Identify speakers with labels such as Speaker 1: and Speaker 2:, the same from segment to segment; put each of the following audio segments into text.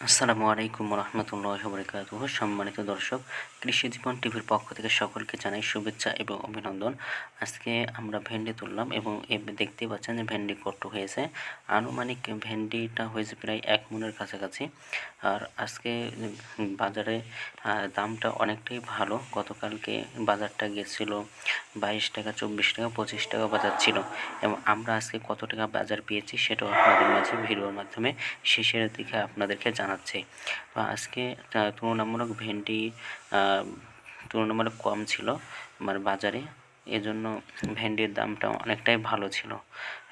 Speaker 1: আসসালামু আলাইকুম রহমতুল্লাহ বরকাত সম্মানিত দর্শক, কৃষি জীবন টিভির পক্ষ থেকে সকলকে জানাই শুভেচ্ছা এবং অভিনন্দন। আজকে আমরা ভেন্ডি তুললাম এবং দেখতে পাচ্ছেন যে ভেন্ডি কত হয়েছে। আনুমানিক ভেন্ডিটা হয়েছে প্রায় এক মনের কাছাকাছি। আর আজকে বাজারে দামটা অনেকটাই ভালো। গতকালকে বাজারটা গেছিল বাইশ টাকা, চব্বিশ টাকা, পঁচিশ টাকা বাজার ছিল। এবং আমরা আজকে কত টাকা বাজার পেয়েছি সেটাও আপনাদের মাঝে ভিডিওর মাধ্যমে শেষের দিকে আপনাদেরকে জানাচ্ছি। তো আজকে তুলনামূলক ভেন্ডি তুলনামূলক কম ছিল আমার বাজারে। এজন্য ভেন্ডির দামটা অনেকটাই ভালো ছিল।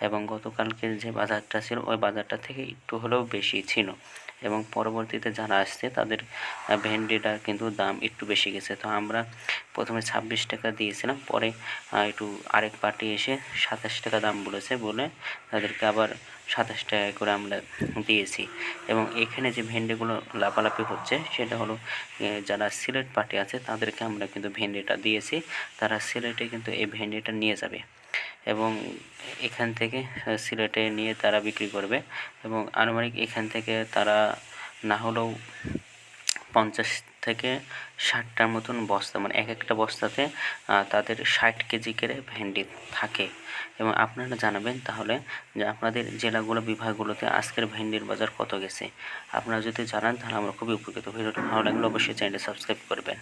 Speaker 1: এবং গতকালকে যে বাজারটা ছিল, ওই বাজারটা থেকে একটু হলেও বেশি ছিল। এবং পরবর্তীতে যারা আসছে, তাদের ভেন্ডিটা কিন্তু দাম একটু বেশি গেছে। তো আমরা প্রথমে ছাব্বিশ টাকা দিয়েছিলাম, পরে একটু আরেক পার্টি এসে সাতাশ টাকা দাম বলেছে বলে তাদেরকে আবার সাতাশ টাকা করে আমরা দিয়েছি। এবং এখানে যে ভেন্ডিগুলো লাফালাফি হচ্ছে, সেটা হলো যারা সিলেট পার্টি আছে, তাদেরকে আমরা কিন্তু ভেন্ডিটা দিয়েছি। তারা সিলেটে কিন্তু এই ভেন্ডিটা নিয়ে যাবে। এবং এখান থেকে সিলেটে নিয়ে তারা বিক্রি করবে এবং আনুমানিক এখান থেকে তারা না হলেও পঞ্চাশ থেকে ষাটটার মতন বস্তা মানে এক একটা বস্তাতে তাদের ষাট কেজি করে ভেন্ডি থাকে। এবং আপনারা জানাবেন তাহলে যে আপনাদের জেলাগুলো, বিভাগগুলোতে আজকের ভেন্ডির বাজার কত গেছে। আপনারা যদি জানান তাহলে আমরা খুবই উপকৃত। ভিডিওটা ভালো লাগলে অবশ্যই চ্যানেলটি সাবস্ক্রাইব করবেন।